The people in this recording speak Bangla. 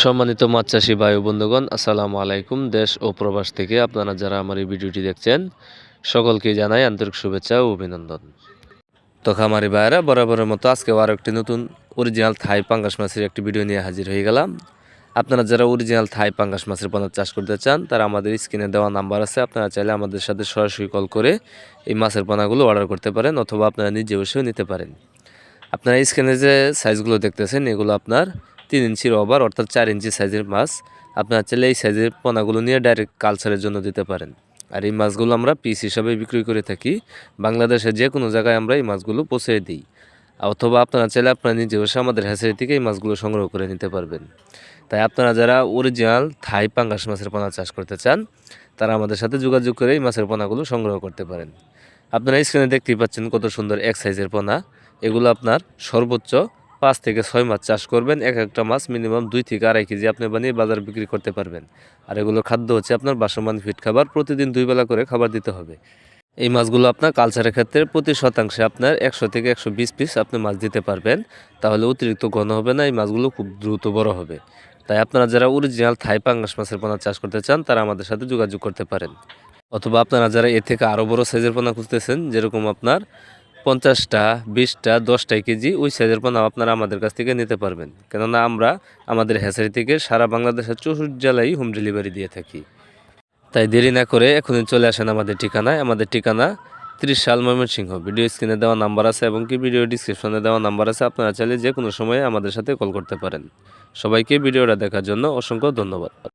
সম্মানিত মাছ চাষি ভাই বন্ধুগণ, আসসালামু আলাইকুম। দেশ ও প্রবাস থেকে আপনারা যারা আমার এই ভিডিওটি দেখছেন, সকলকে জানাই আন্তরিক শুভেচ্ছা ও অভিনন্দন। তো খামারি ভাইয়েরা, বরাবরের মতো আজকে আরও একটি নতুন অরিজিনাল থাই পাঙ্গাস মাছের একটি ভিডিও নিয়ে হাজির হয়ে গেলাম। আপনারা যারা অরিজিনাল থাই পাঙ্গাস মাছের পোনা চাষ করতে চান, তারা আমাদের স্ক্রিনে দেওয়া নাম্বার আছে, আপনারা চাইলে আমাদের সাথে সরাসরি কল করে এই মাছের পোনাগুলো অর্ডার করতে পারেন অথবা আপনারা নিজে বসেও নিতে পারেন। আপনারা স্ক্রিনে যে সাইজগুলো দেখতেছেন, এগুলো আপনার তিন ইঞ্চির ওভার অর্থাৎ চার ইঞ্চি সাইজের মাছ। আপনারা চাইলে এই সাইজের পোনাগুলো নিয়ে ডাইরেক্ট কালচারের জন্য দিতে পারেন। আর এই মাছগুলো আমরা পিস হিসাবে বিক্রি করে থাকি। বাংলাদেশের যে কোনো জায়গায় আমরা এই মাছগুলো পৌঁছে দিই। অথবা আপনারা চাইলে আপনারা নিজে বসে আমাদের হ্যাচারি থেকে এই মাছগুলো সংগ্রহ করে নিতে পারবেন। তাই আপনারা যারা অরিজিনাল থাই পাঙ্গাস মাছের পোনা চাষ করতে চান, তারা আমাদের সাথে যোগাযোগ করে এই মাছের পোনাগুলো সংগ্রহ করতে পারেন। আপনারা স্ক্রিনে দেখতেই পাচ্ছেন কত সুন্দর এক সাইজের পোনা। এগুলো আপনার সর্বোচ্চ পাঁচ থেকে ছয় মাছ চাষ করবেন, এক একটা মাছ মিনিমাম দুই থেকে আড়াই কেজি আপনি বানিয়ে বাজার বিক্রি করতে পারবেন। আর এগুলো খাদ্য হচ্ছে আপনার বাসমান ফিট খাবার, প্রতিদিন দুই বেলা করে খাবার দিতে হবে। এই মাছগুলো আপনার কালচারের ক্ষেত্রে প্রতি শতাংশে আপনার একশো থেকে একশো বিশ পিস আপনি মাছ দিতে পারবেন। তাহলে অতিরিক্ত ঘন হবে না, এই মাছগুলো খুব দ্রুত বড় হবে। তাই আপনারা যারা অরিজিনাল থাই পাঙ্গাস মাছের পোনা চাষ করতে চান, তারা আমাদের সাথে যোগাযোগ করতে পারেন। অথবা আপনারা যারা এ থেকে আরও বড় সাইজের পোনা খুঁজতেছেন, যেরকম আপনার পঞ্চাশটা, বিশটা, দশটা কেজি ওই সাইজের পোনা আপনারা আমাদের কাছ থেকে নিতে পারবেন। কেননা আমরা আমাদের হ্যাচারি থেকে সারা বাংলাদেশের চৌষট্টি জেলায় হোম ডেলিভারি দিয়ে থাকি। তাই দেরি না করে এখনই চলে আসেন আমাদের ঠিকানায়। আমাদের ঠিকানা ত্রিশ সাল ময়মনসিংহ। ভিডিও স্ক্রিনে দেওয়া নাম্বার আছে এবং কি ভিডিও ডিসক্রিপশনে দেওয়া নাম্বার আছে, আপনারা চাইলে যে কোনো সময় আমাদের সাথে কল করতে পারেন। সবাইকে ভিডিওটা দেখার জন্য অসংখ্য ধন্যবাদ।